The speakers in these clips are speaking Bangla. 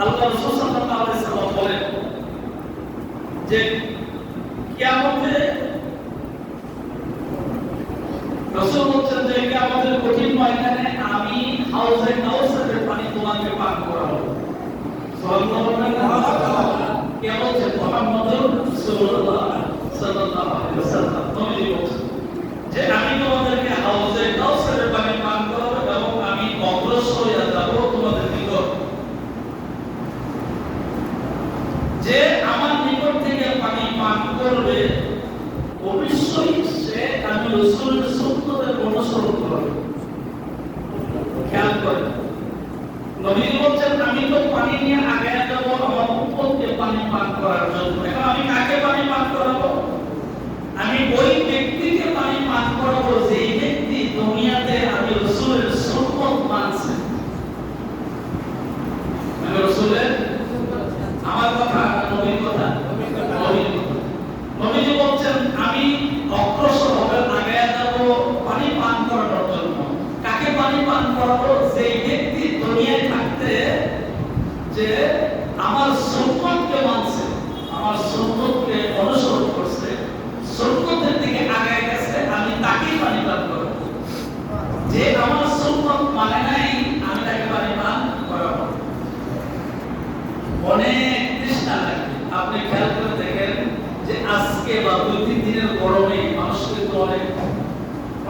আল্লাহ রাসূল সাল্লাল্লাহু আলাইহি সাল্লাম বলেন যে কিয়ামতে রাসূল বলছেন যে কিয়ামতের কঠিন ময়দানে আমি হাউজে কাউসারের পানি তোমাকে পান করাবো। যে আমি তোমাদেরকে হাউজে কাউসারের পানি পান করাবো এবং আমি অগ্রসর হয়ে যাব তোমাদের নিকট যে আমার নিকট থেকে পানি পান করবে অবশ্যই সে আমি রসুলের সুন্নতের অনুসরণ করবে খেয়াল করে। নবীন বলছেন, আমি তো পানি নিয়ে আগে যাব, আমার উপরকে পানি পান করার জন্য এখন আমি কাকে পানি পান করাবো আমি ওই ব্যক্তিকে পানি পান করাবো যেই ব্যক্তি দুনিয়াতে আমি রসুলের সুন্নত মানছে আমি রসুলের আমার কথা না নবীর কথা নবীর কথা নবীজি বলছেন আমি অগ্রসর হবে আগে যাব পানি পান করানোর জন্য কাকে পানি পান করাবো সেই ব্যক্তি দুনিয়ায় থাকতে যে আমার সুন্নতকে মানছে আমার সুন্নতকে অনুসরণ করছে সুন্নতের দিকে আগায় গেছে আমি তাকেই পানি পান করব যে আমার সুন্নত মানে নাই আমি তাকে পানি পান করাবো অনেক তৃষ্ণা লাগে আপনি খেয়াল করে দেখেন যে আজকে বা দুই তিন দিনের গরমে মানুষ কিন্তু অনেক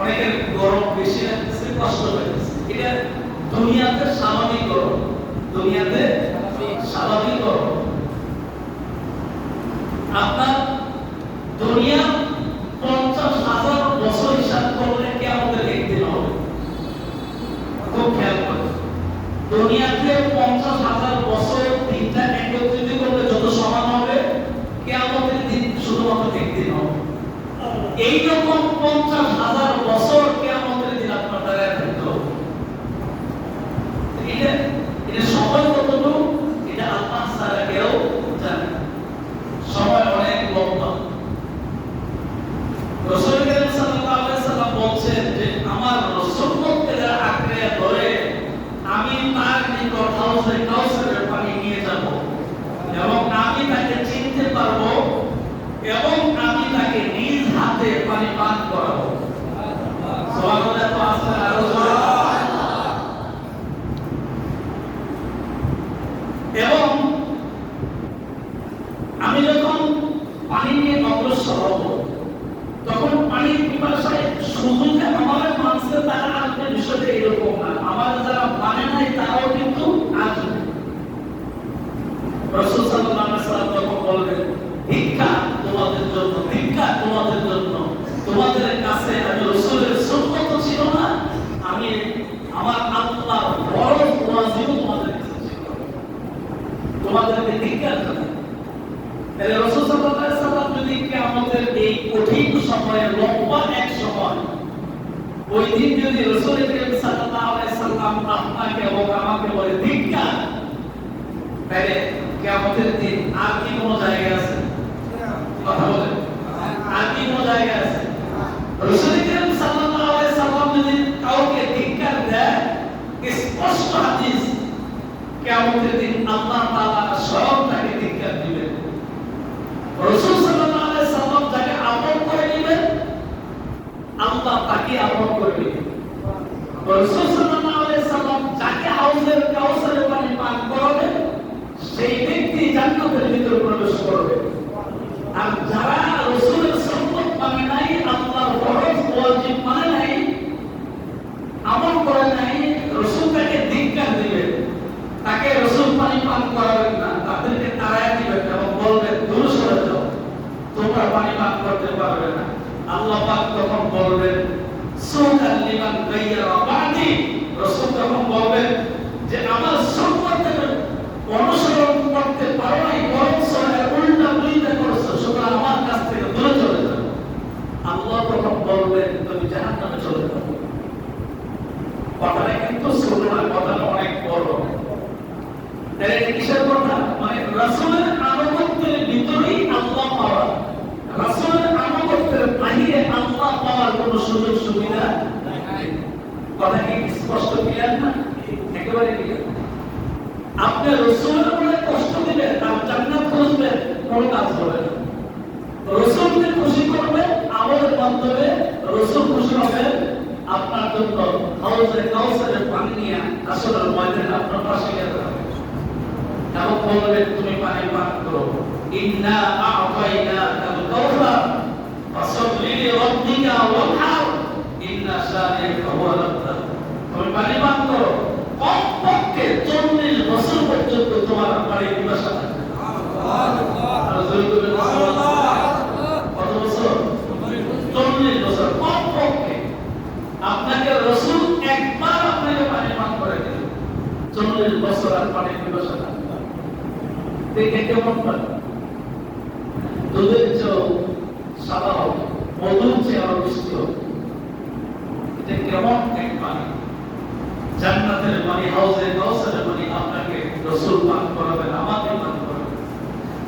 অনেকের গরম বেশি লাগতেছে কষ্ট এটা দুনিয়াতে স্বাভাবিক দুনিয়াতে স্বাভাবিক আপনার দুনিয়া পঞ্চাশ হাজার বছর হিসাব করলে কে আমাদের একদিন হবে? খুব খেয়াল করে। দুনিয়াতে পঞ্চাশ হাজার বছর দিনটা একত্রিত করলে যত সমান হবে, কে আমাদের দিন শুধুমাত্র একদিন হবে? এইরকম পঞ্চাশ হাজার বছর কে আমাদের দিন আপনার দ্বারা থাকতে হবে এটা এটা সময় কতটুকু এটা আল্লাহ ছাড়া কেউ জানে না। সময় অনেক লম্বা রসুল করিম সাল্লাল্লাহু আলাইহি সাল্লাম বলছেন যে আমার রসুলকে যারা আঁকড়ে ধরে আমি তার নিকট হাউসে কাউসারের পানি নিয়ে যাব এবং আমি তাকে চিনতে পারব এবং আমি তাকে নিজ হাতে পানি পান করাবো সুবহানাল্লাহ তো আসলে আরও জোরে। এবং আমি যখন পানি নিয়ে অগ্রসর হব তখন পানির পিপাসায় শুধু যে আমার মানুষের তারা আসবে বিষয়টা এরকম না আমার যারা মানে নাই তারাও কিন্তু আসবে রসুল সাল্লাল্লাহু আলাইহি সাল্লাম তখন বললেন ভিক্ষা তোমাদের জন্য ভিক্ষা তোমাদের জন্য তোমাদের কাছে আমি রসুলের সুন্নত ছিল না আমি আমার আল্লাহর বড় ওয়াজিব তোমাদের কাছে ছিল তোমাদেরকে ভিক্ষা জানাই তাহলে রসুল সাল্লাল্লাহু আলাইহি সাল্লাম যদি আমাদের এই কঠিন সময়ে লম্বা এক সময়। ওই দিন যদি রসুল করিম সাল্লাল্লাহু আলাইহি সাল্লাম আপনাকে এবং আমাকে বলে ভিক্ষা তাহলে কিয়ামতের দিন আর কি কোনো জায়গা আছে? কথা বলেন। আর কি কোনো জায়গা আছে? রসুল করিম সাল্লাল্লাহু আলাইহি সাল্লাম যদি কাউকে ভিক্ষা দেয়, স্পষ্ট হাদিস, কিয়ামতের দিন আল্লাহ তাআলা স্বয়ং তাকে ভিক্ষা দিবেন রসুল সাল্লাল্লাহু আলাইহি সাল্লাম যাকে আমল করে নেবেন আল্লাহ তাকে আমল করে নেবেন সাল্লাল্লাহু আলাইহি সাল্লাম যাকে হাউজের কাউসারের পানি পান করাবেন সেই ব্যক্তি জান্নাতের ভিতরে প্রবেশ করবে। আর যারা রসুলের সম্পদ মানে নাই, আল্লাহর ফরজ, ওয়াজিব মানে নাই, আমল করে নাই, রসুল তাকে ধিক্কার দিবেন তাকে রসুল পানি পান করাবেন না, তাদেরকে তাড়ায় দিবেন এবং বলবেন দূর সরে যাও তোমরা পানি পান করতে পারবে না। আল্লাহ পাক তখন বলবেন, সুকাল লিমান গায়্যারা বাদি। রসুল তখন বলবেন যে, আমার সম্পদের অনুসরণ করতে পারো নাই বরং সরে উল্টা দুইটা করছ, সুতরাং আমার কাছ থেকে দূরে চলে যাও আল্লাহ তখন বলবেন, তুমি জাহান্নামে চলে যাও। কথাটা কিন্তু ছোট না অনেক বড়। কিসের কথা? মানে রাসূলের আনুগত্যের ভিতরেই আল্লাহ পাওয়া। রাসূলের আনুগত্যের বাহিরে আল্লাহ পাওয়ার কোনো সুযোগ সুবিধা কথা কি স্পষ্ট ক্লিয়ার না? একেবারে ক্লিয়ার। আপনি রসুলের উপরে কষ্ট দিবেন, আর জান্নাত খুঁজবেন কোনো কাজ হবে না। রসুলকে খুশি করবে আমাদের মাধ্যমে রসুল খুশি হবে। আপনার জন্য হাউসে কাউসারের পানি নিয়ে আসলে ময়দানে আপনার পাশে গেতে হবে এবং বলবে, তুমি পানি পান করো। ইন্না আ'তাইনা কাউসার ফাসাল্লি লিরাব্বিকা ওয়ানহার ইন্না শানিআকা হুয়াল আবতার তুমি পানি পান করো কমপক্ষে চল্লিশ বছর পর্যন্ত তোমার পানি পিপাসা থাকবে আর জোরে কত আপনাকে রসুল একবার আপনাকে পানি পান করে দিল চল্লিশ বছর আর পানি পিপাসা থাকবে কেমন পারে দুধের চেয়েও সাদা হবে মধুর চেয়ে আরও হবে এটা কেমন এক পানি জান্নাতের পানি হাউজে কাউসারের পানি আপনাকে রসুল পান করাবেন, আমাকে পান করাবেন।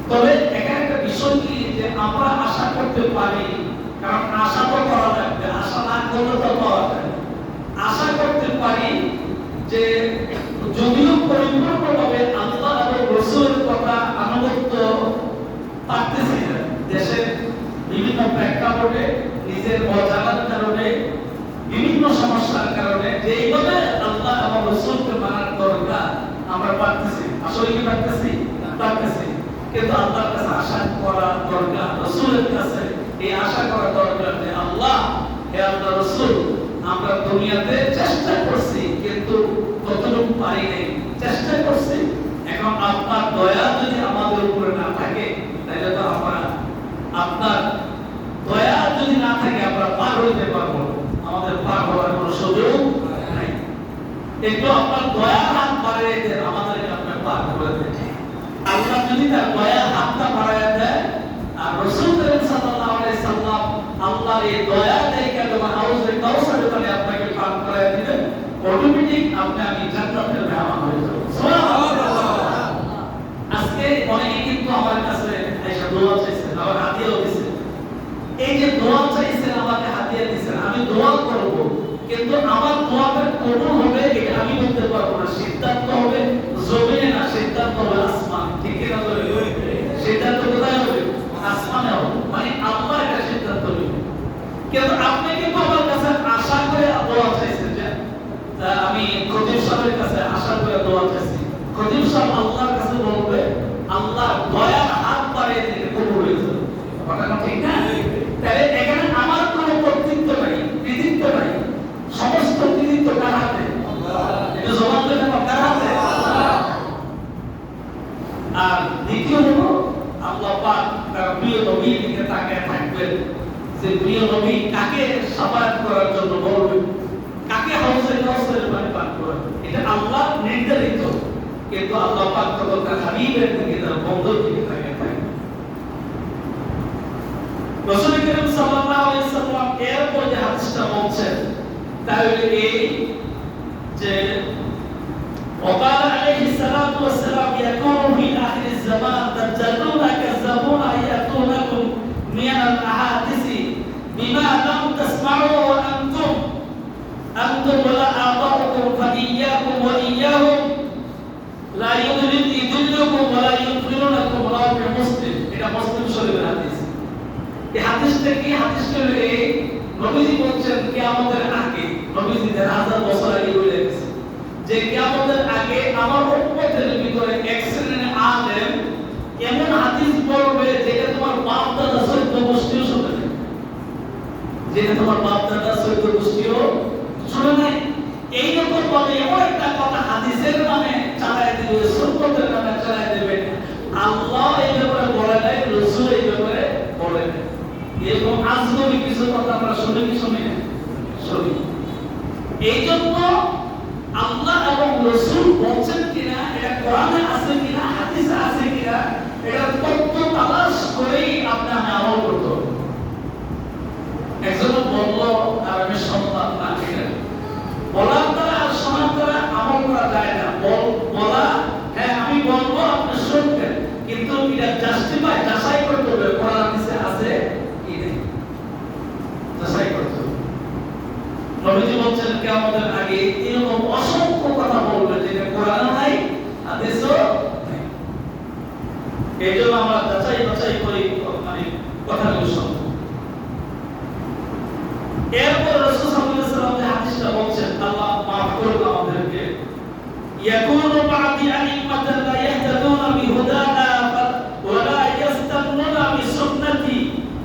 তবে এখানে একটা বিষয় কি যে আমরা আশা করতে পারি, কারণ আশা তো করা লাগবে, আশা না করলে তো পাওয়া যায় আশা করতে পারি যে যদিও পরিপূর্ণভাবে আল্লাহ এবং রসুলের কথা আনুগত্য পারতেছি না, দেশের বিভিন্ন প্রেক্ষাপটে, নিজের অজানার কারণে, বিভিন্ন সমস্যার কারণে, যে এইভাবে আল্লাহ এবং রসুলকে মানার দরকার, আমরা পারতেছি। আসলে কি পারতেছি? পারতেছি। কিন্তু আল্লাহর কাছে আশা করা দরকার, রসুলের কাছে এই আশা করা দরকার যে আল্লাহ, হে আল্লাহ রসুল, আমরা দুনিয়াতে চেষ্টা করছি, কিন্তু ততটুকু পারি নাই। চেষ্টা করছি এখন আপনার দয়া যদি আমাদের উপরে না থাকে তাহলে তো আমরা আপনার দয়া যদি না থাকে আমরা পার হইতে পারব না। আমাদের পার হওয়ার কোনো সুযোগ নাই একটু আপনার হাত বাড়িয়ে দেন আপনার করে দেন। আল্লাহ যদি তার হাতটা বাড়ায় দেয়, আর রসুল আলাইহি সাল্লাম এই দয়া দেখে হাউজে কাউসার আপনাকে পান করায় দিবেন অটোমেটিক আপনি আমি হয়ে যাব। আজকে অনেকে কিন্তু আমার কাছে এসে দোয়া আবার হাতিয়াও দিয়েছেন এই যে দোয়া চাইছেন, আমাকে হাতিয়া দিয়েছেন আমি দোয়া করব, কিন্তু আমার দোয়াটা কবুল আমি বলতে পারব না, সিদ্ধান্ত হবে জমিনে না, সিদ্ধান্ত হবে আসমান। ঠিক না বলে সিদ্ধান্ত কোথায় হবে? আসমানে হবে। মানে আল্লাহ এটা সিদ্ধান্ত নেবে। কিন্তু আপনি কিন্তু আমার কাছে আশা করে দোয়া চাইছেন যে আমি খতিব সাহেবের কাছে আশা করে দোয়া চাইছি। খতিব সাহেব আল্লাহর কাছে বলবে, আল্লাহ দয়ার হাত বাড়িয়ে দিলে কবুল হয়ে কথাটা ঠিক না তাহলে এখানে আমার কোনো কর্তৃত্ব নাই কৃতিত্ব নাই সমস্ত কৃতিত্ব কার হাতে এটা জবাব দেবেন কার হাতে আর দ্বিতীয় হলো আল্লাহ পাক তার প্রিয় নবীর দিকে তাকিয়ে থাকবেন যে প্রিয় নবী কাকে সাফায়াত করার জন্য বলবেন কাকে হাউসে কাউসের পানি পান করাবেন এটা আল্লাহ নির্ধারিত কিন্তু আল্লাহ পাক তখন তার হাবিবের দিকে তার বন্ধুর দিকে তাকিয়ে থাকবেন রাসূল করিম সাল্লাল্লাহু আলাইহি সাল্লাম এরপর যে হাদিসটা বলছেন তা হলো এই যে وقال عليه الصلاة والسلام يكون في آخر الزمان دجالون كذابون يأتونكم من الأحاديث بما لم تسمعوا وأنتم أنتم ولا آباؤكم فإياكم وإياهم لا يضلل يضلكم ولا يضلونكم رواه مسلم এটা মুসলিম শরীফের হাদিস এই হাদিসটা কি হাদিসটা হলো এই নবীজি বলছেন কিয়ামতের আগে নবীজি দেড় হাজার বছর আগে বলে গেছে যে কিয়ামতের আগে আমার উম্মতের ভিতরে এক শ্রেণীর আলেম এমন হাদিস পড়বে যেটা তোমার বাপ দাদা সৈন্য গোষ্ঠীও শুনে নাই যেটা তোমার বাপ দাদা শুনে এমন একটা কথা হাদিসের নামে চালায় দিবে নামে চালায় দিবে। আল্লাহ এই ব্যাপারে বলে নাই, রসুল এই ব্যাপারে বলে এরকম আজগবি কিছু কথা আমরা শুনি কি শুনি শুনি। এই জন্য আল্লাহ এবং রসুল একজন বলল আর আমি সন্তান না ঠিক বলার দ্বারা আর শোনার দ্বারা আমল করা যায় না। বলা হ্যাঁ আমি বলব, আপনি শুনতেন কিন্তু এটা জাস্টিফাই যাচাই করতে হবে। কোরআন হাদিসে আছে কি নেই? যাচাই করতে হবে। নবীজি বলছেন কে আমাদের আগে এরকম অসংখ্য কথা বলবে যেটা কোরআন নাই, হাদিসও এই জন্য আমরা يكون بعد أئمة لا يهتدون بهدانا ولا يستنون بسنتي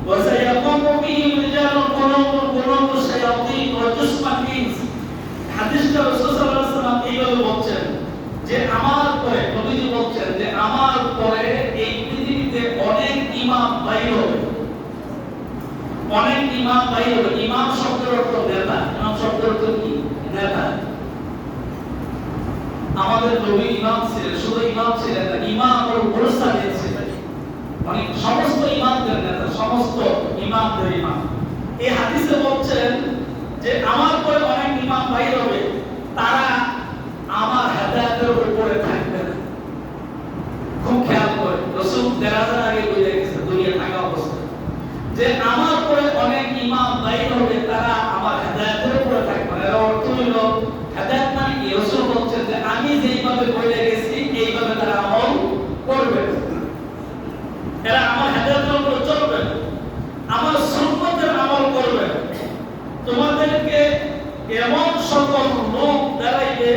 وسيقوم بهم رجال قلوب قلوب الشياطين وجسم الإنس হাদিসটা রাসূল সাল্লাল্লাহু আলাইহি ওয়াসাল্লাম এইভাবে বলছেন যে আমার পরে নবীজি বলছেন যে আমার পরে এই পৃথিবীতে অনেক ইমাম বাইর হবে অনেক ইমাম বাইর হবে ইমাম শব্দের অর্থ নেতা ইমাম শব্দের অর্থ কি নেতা আমাদের নবী ইমাম ছিলেন, শুধু ইমাম ছিলেন না ইমাম ও প্রস্তাবিত ছিলেন মানে সমস্ত ইমামদের নেতা, সমস্ত ইমামদের ইমাম। এই হাদিসে বলছেন যে আমার পরে অনেক ইমাম বাইর হবে, তারা আমার হেদায়েতের উপরে থাকবে না। খুব খেয়াল করে, রসুল দেড় হাজার আগে বুঝে গেছে, দুনিয়া থাকা অবস্থা। যে আমার পরে অনেক ইমাম বাইর হবে তারা আমার হেদায়েতের উপরে থাকবে না এর অর্থ হইল হেদায়েত মানে কি রসুল বলছেন যে আমি যেইভাবে বলে গেছি এইভাবে তারা আমল করবে এরা আমার হেদায়েতের উপরে চলবে। আমার সুন্নতের আমল করবে। তোমাদেরকে এমন সকল লোক দাঁড়াইবে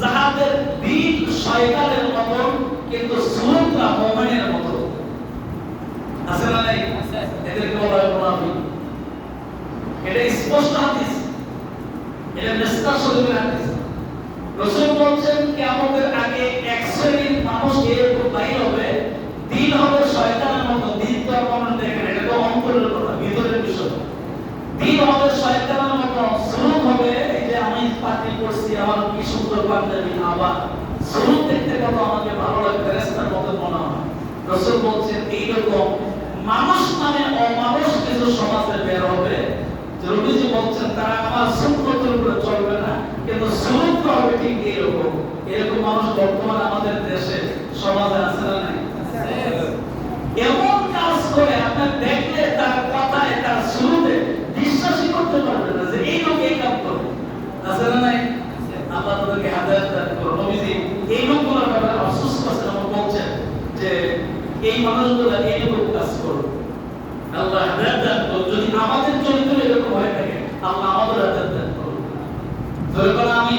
যাহাদের দিন শয়তানের মতন কিন্তু সুরতরা মুমিনের মতো আছে না নাই এদেরকে বলা হয় মুনাফিক এটা স্পষ্ট হাদিস এটা শরীফের হাদিস রাসূল বলছেন কি আমাদের আগে এক শ্রেণির মানুষ এরকম বাইর হবে দিন হবে শয়তানের মতো দিন তো আপনারা দেখেন এটা তো অন্তরের কথা, ভিতরের বিষয়। দিন হবে শয়তানের মতো সুরুত হবে, এই যে আমি পার্টি করছি আমার কি সুন্দর পাঞ্জাবি, আবার সুরুত দেখতে কত আমাকে ভালো লাগে ফেরেস্তার মতো মনে হয়। রসুল বলছেন এইরকম মানুষ নামে অমানুষ কিছু সমাজে বের হবে। রবিজি বলছেন, তারা আমার সুন্নতের উপরে চলবে না, কিন্তু সুরুত হবে ঠিক এইরকম। এরকম মানুষ বর্তমানে আমাদের দেশে, সমাজে আছে না নাই? এমন কাজ করে আপনার দেখলে তার কথায় তার শুরুতে বিশ্বাসই করতে পারবে না যে এই লোক এই কাজ করবে আছে না নাই আল্লাহ তাদেরকে দান নবীজি এই লোকগুলোর ব্যাপারে অসুস্থ করছেন এবং বলছেন যে এই মানুষগুলো এইরকম কাজ করুন আল্লাহ হাদায়াত দান যদি আমাদের চরিত্র এরকম হয়ে থাকে আল্লাহ আমাদের হাদায়াত দান করুন। ধরে বলা আমি।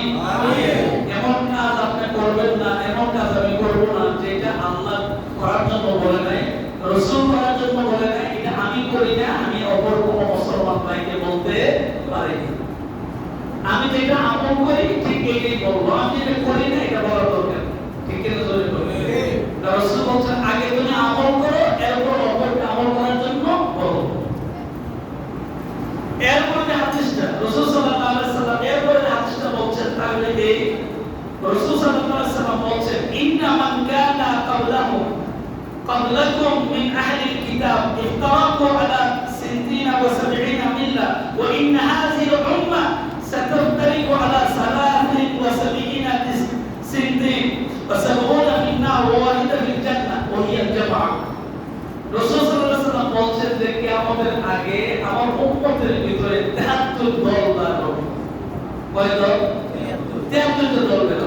এমন কাজ আপনি করবেন না এমন কাজ আমি করব না যেটা আল্লাহ করার জন্য বলে নাই রসুল করার জন্য বলে নাই এটা আমি করি না, আমি অপর কোনো মুসলমান ভাইকে বলতে পারি আমি যেটা আমল করি ঠিক এটাই বলব, আমি যেটা করি না এটা বলার দরকার ঠিক কিনা জোরে বলুন রসুল বলছেন আগে তুমি আমল করো এরপর অপরকে আমল করার জন্য বলো এরপরে যে হাদিসটা, রাসূল সাল্লাল্লাহু আলাইহি সাল্লাম এরপরে যে হাদিসটা বলছেন, তাহলে এই রাসূল সাল্লাল্লাহু আলাইহি সাল্লাম বলছেন ইন্না মান কানা قبلكم من أهل الكتاب افترقوا على ستين وسبعين ملة وإن هذه الأمة ستفترق على ثلاث وسبعين سنتين وسبعون في النار وواحدة في الجنة وهي الجماعة রাসূল সাল্লাল্লাহু আলাইহি সাল্লাম বলছেন যে কিয়ামতের আগে আমার উম্মতের ভিতরে 73 দল দাঁড়াবে কয় দল 73 দল বেরোবে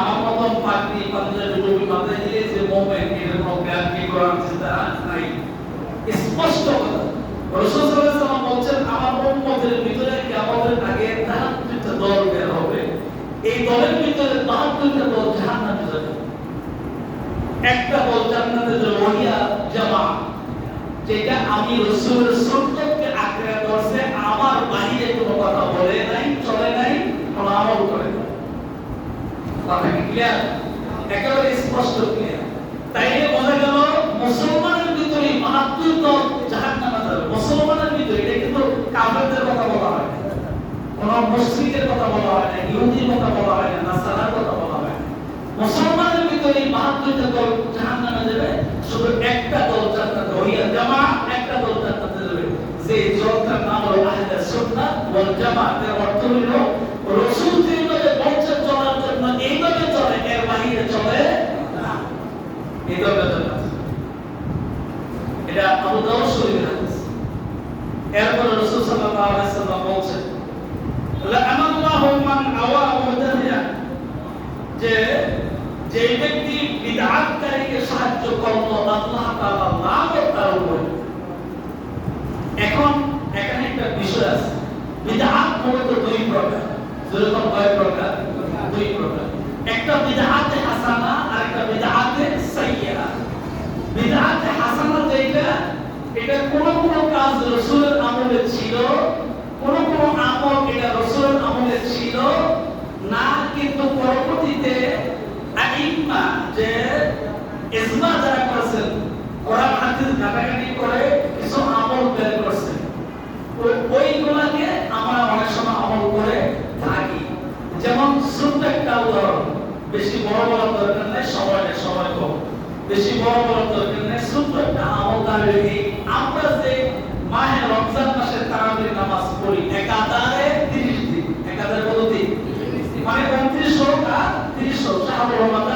আমার টুপি মাথায় যে মোমেন্ট এর কোনো করার চিন্তা নাই। স্পষ্ট কথা। বলছেন, আমার ভিতরে আগে 73 দল বের হবে। এই দলের ভিতরে 72টা দল যাবে। একটা দল জান্নাতে যাবে ওহিয়া, জামা। যেটা আমি রাসূলের সুন্নতকে আঁকড়ে ধরছে, আমার বাইরে কোনো কথা বলে নাই, চলে নাই আমার নাই। কথা কি ক্লিয়ার একেবারে স্পষ্ট ক্লিয়ার তাইলে কথা বলা হয় না ইহুদির কথা বলা হয় না মুসলমানের ভিতরে মাহাত্মুরটা দল জাহান্নামে যাবে শুধু একটা দল জান্নাতে হইয়া জামা একটা দল জান্নাতে যাবে যে নাম হলো আহলে অর্থ হলো রাসূল যেভাবে বলছেন চলার জন্য এইভাবে চলে এর বাহিরে চলে না চলে এটা আবু দাউদ শরীফের হাদিস এরপর রাসূল সাল্লাল্লাহু আলাইহি সাল্লাম বলছেন লা'নাল্লাহু মান আওয়া মুহদাথিয়া যে যে ব্যক্তি বিদআতকারীকে সাহায্য করল আল্লাহ তাআলা লানত তার উপরে এখন এখানে একটা বিষয় আছে বিদআত মূলত দুই প্রকার যেরকম কয় প্রকার একটা বিদআতে হাসানা আর একটা বিদআতে সাইয়্যা বিদআতে হাসানা যেটা এটা কোন কোন কাজ রাসূলের আমলে ছিল কোন কোন আমল এটা রাসূলের আমলে ছিল না কিন্তু পরবর্তীতে আইম্মা যে ইজমা যারা করেছেন কোরআন হাদিস ঘাটাঘাটি করে কিছু আমল বের করছেন ওই- ওইগুলাকে আমরা অনেক সময় আমল করে থাকি। যেমন ছোট্ট একটা উদাহরণ বেশি বড় বড় দরকার নেই সময় নেই সময় কম। বেশি বড় বড় দরকার নেই ছোট্ট একটা আমল এই আমরা যে মাহে রমজান মাসে তারাবির নামাজ পড়ি একাধারে তিরিশ দিন। একাধারে কত দিন? মানে উনত্রিশ হোক আর তিরিশ হোক শাহরু রমাদান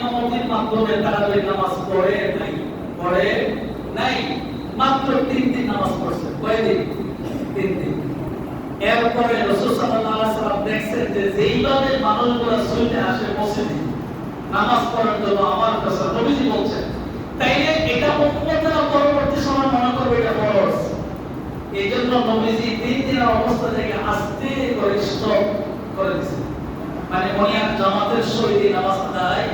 মাধ্যমে তারাবির নামাজ পড়ে নাই পড়ে নাই। মাত্র তিন দিন নামাজ পড়ছে। কয়দিন? তিন দিন। এরপরে দেখছেন যে যেইভাবে মানুষগুলো সুইতে আসে মসজিদে, নামাজ পড়ার জন্য আমার কাছে নবীজি বলছেন, তাইলে এটা উম্মতেরা পরবর্তী সময় মনে করবে এটা ফরজ এই জন্য নবীজি তিন দিনের অবস্থা থেকে আস্তে করে স্টপ করে দিয়েছেন। মানে উনি আর জামাতের সহিত নামাজ আদায়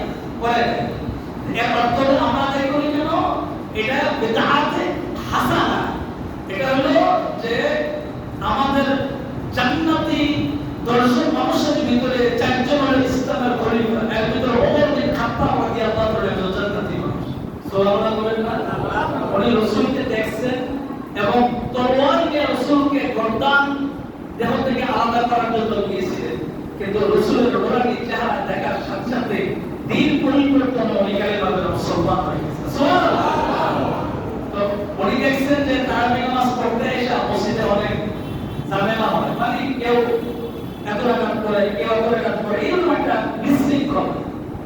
আমাদের জান্নাতি দর্শক মানুষের দেখছেন এবং তলোয়ার দিয়ে রাসূলকে গর্দান, দেহ থেকে আলাদা করার জন্য গিয়েছিলেন। কিন্তু রাসূলের রোহানি চেহারা দেখার সাথে সাথে দিন পরিবর্তন উনি কালেমাবে মুসলমান হয়ে তো উনি দেখছেন যে তারাবি নামাজ পড়তে এসে মসজিদে অনেক ঝামেলা হয়। মানে কেউ এত রাকাত করে, কেউ রাকাত করে একটা বিশৃঙ্খল।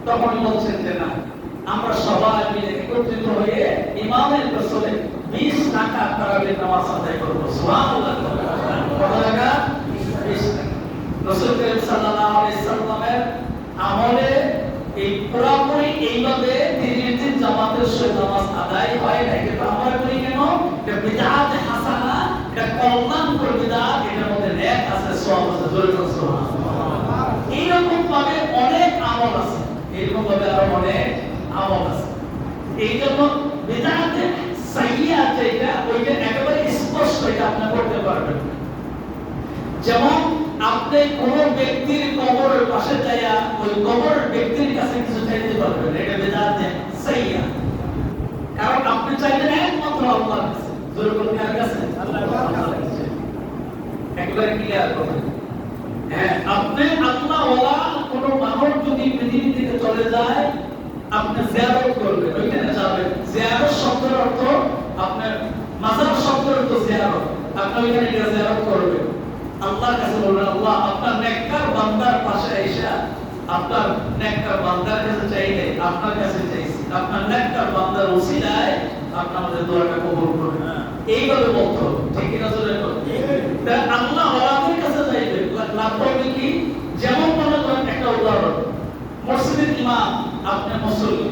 তখন বলছেন যে না, আমরা সবাই মিলে একত্রিত হয়ে ইমামের বিশ টাকা তারাবি নামাজ আদায় করব। কত টাকা বিশ টাকা রসুল করিম আমলে পুরাপুরি এইভাবে দিনের দিন জামাতের সহিত নামাজ আদায় হয় না। কিন্তু আমরা করি কেন? এটা বিদআত হাসানা, এটা কল্যাণকর বিদআত এটার মধ্যে নেক আছে, সওয়াব আছে জোরে এইরকম ভাবে অনেক আমল আছে। এইরকম ভাবে আরও অনেক আমল আছে। এই জন্য বিদআতে সাইয়্যা যেটা, ওইটা একেবারে স্পষ্ট এটা আপনি করতে পারবেন। যেমন আপনি কোন ব্যক্তির কবরের পাশে যাইয়া ওই কবরের ব্যক্তির কাছে কিছু চাইতে পারবেন। এটা বেদাত সাইয়া। কারণ আপনি চাইবেন একমাত্র আল্লাহর কাছে। করে কার কাছে? আল্লাহর কাছে। একবারে ক্লিয়ার করবেন হ্যাঁ আপনি আল্লাহ ওয়ালা কোন মানুষ যদি পৃথিবী থেকে চলে যায় আপনি জিয়ারত করবেন। ওইখানে যাবেন। জিয়ারত শব্দের অর্থ আপনার মাজার শব্দের অর্থ জিয়ারত। আপনি ওইখানে গিয়ে জিয়ারত করবেন। আল্লাহর কাছে বলবেন আল্লাহ আপনার নেককার বান্দার পাশে এসে আপনার নেককার বান্দার কাছে চাইলে আপনার কাছে চাইছি। আপনার নেককার বান্দার ওসিলায় আপনি আমাদের দোয়াটা কবুল করবেন। এইভাবে বলতে ঠিক কিনা জোরে বলুন তা আল্লাহ ওয়ালাদের কাছে চাইবে। লাভ করবে কি? যেমন মনে করেন একটা উদাহরণ। মসজিদের ইমাম আপনি মুসল্লি।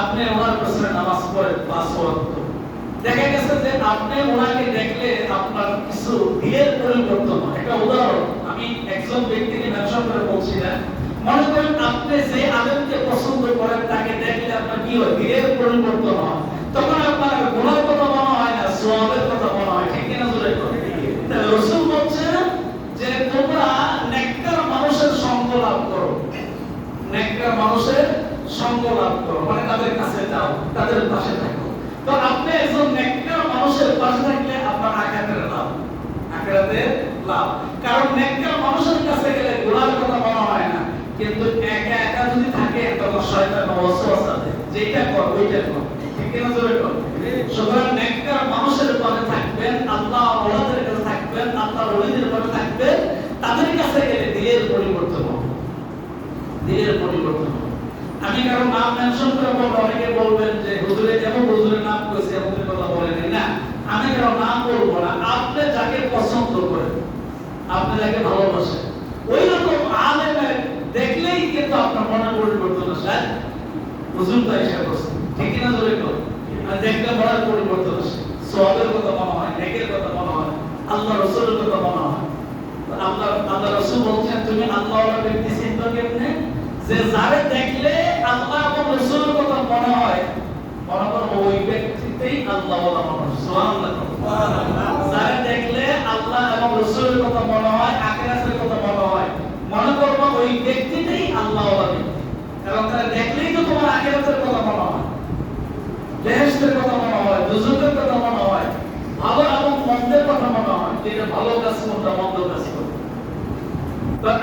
আপনি ওনার পেছনে নামাজ পড়েন পাঁচ ওয়াক্ত। দেখা গেছে যে আপনি ওনাকে দেখলে আপনার কিছু দিলের পরিবর্তন একটা উদাহরণ, আমি একজন ব্যক্তিকে ব্যবসা করে বলছি না মনে করেন আপনি যে আলেমকে পছন্দ করেন, তাকে দেখলে আপনার কি হয়? দিলের পরিবর্তন হয়। তখন আপনার গুণার কথা মনে হয় না সোয়াবের কথা মনে হয় ঠিক কিনা জোরে তাহলে রসুল বলছেন যে তোমরা নেককার মানুষের সঙ্গ লাভ করো নেককার মানুষের সঙ্গ লাভ করো মানে তাদের কাছে যাও তাদের পাশে থাকো তো আপনি একজন নেককার মানুষের পাশে থাকলে আপনার আখিরাতের লাভ আখিরাতের লাভ। কারণ নেককার মানুষের কাছে গেলে গুনার কথা মনে হয় না। কিন্তু একা একা যদি থাকে তখন শয়তান ওয়াসওয়াসা দেয় যেটা কর, ওইটা কর। ঠিক না জোরে কর? সুতরাং নেককার মানুষের পাশে থাকবেন, আল্লাহ ওলাদের কাছে থাকবেন, আল্লাহ ওলিদের পাশে থাকবেন, তাদের কাছে গেলে দিলের পরিবর্তন দিলের পরিবর্তন আমি কারও নাম মেনশন করে বলব অনেকে বলবেন যে, হুজুরে যেমন হুজুরের নাম করেছে এমন কথা বলেন। না, আমি কারও নাম বলব না যাকে পছন্দ করেন। আপনি যাকে ভালোবাসেন। ওই রকম আলেমের দেখলেই কিন্তু আপনার মনে পরিবর্তন আসে হ্যাঁ? হুজুর তো এসে করছে ঠিক না কর আর দেখলে মনের পরিবর্তন আসে। সোয়াবের কথা মনে হয়, নেকের কথা মনে হয়, আল্লাহ রসুলের কথা মনে হয়। আল্লাহ আল্লাহ রসুল বলছেন, তুমি আল্লাহ ব্যক্তি চিন্তা কেমনে? যে যারে দেখলে আল্লাহ এবং রসুলের কথা মনে হয়, মনে করব ওই ব্যক্তিতেই আল্লাহ মানুষ। সুবহানাল্লাহ। যারে দেখলে আল্লাহ এবং রসুলের কথা মনে হয়, আখিরাতের কথা মনে হয়। মনে করব ওই ব্যক্তিতেই আল্লাহ ব্যক্তি এবং তারা দেখলেই তো তোমার আখিরাতের কথা মনে হয়। বেহেশতের কথা মনে হয় দুজকের কথা মনে হয়, ভালো এবং মন্দের কথা মনে হয়। যেটা ভালো কাজ কোনটা মন্দ কাজ কোনটা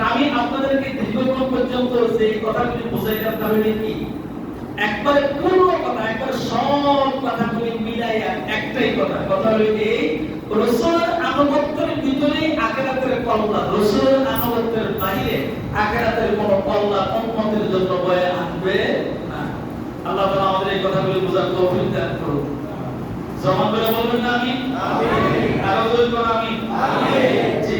আমি আপনাদেরকে দীর্ঘক্ষণ পর্যন্ত সেই কথাগুলি বোঝাইলাম তাহলে কি? একবারে পূর্ণ কথা একবারে সব কথাগুলি মিলাইয়া একটাই কথা। কথা হলো এই রসুলের আনুগত্যের ভিতরেই আখেরাতের কল্লা। রসুলের আনুগত্যের বাইরে আখেরাতের কোন কল্লা উম্মতের জন্য বয়ে আনবে না। আল্লাহ তাআলা আমাদের এই কথাগুলি বোঝার তৌফিক দান করুন। জমা করে বলবেন না আমি? আমিন। আরও করে আমি? আমিন।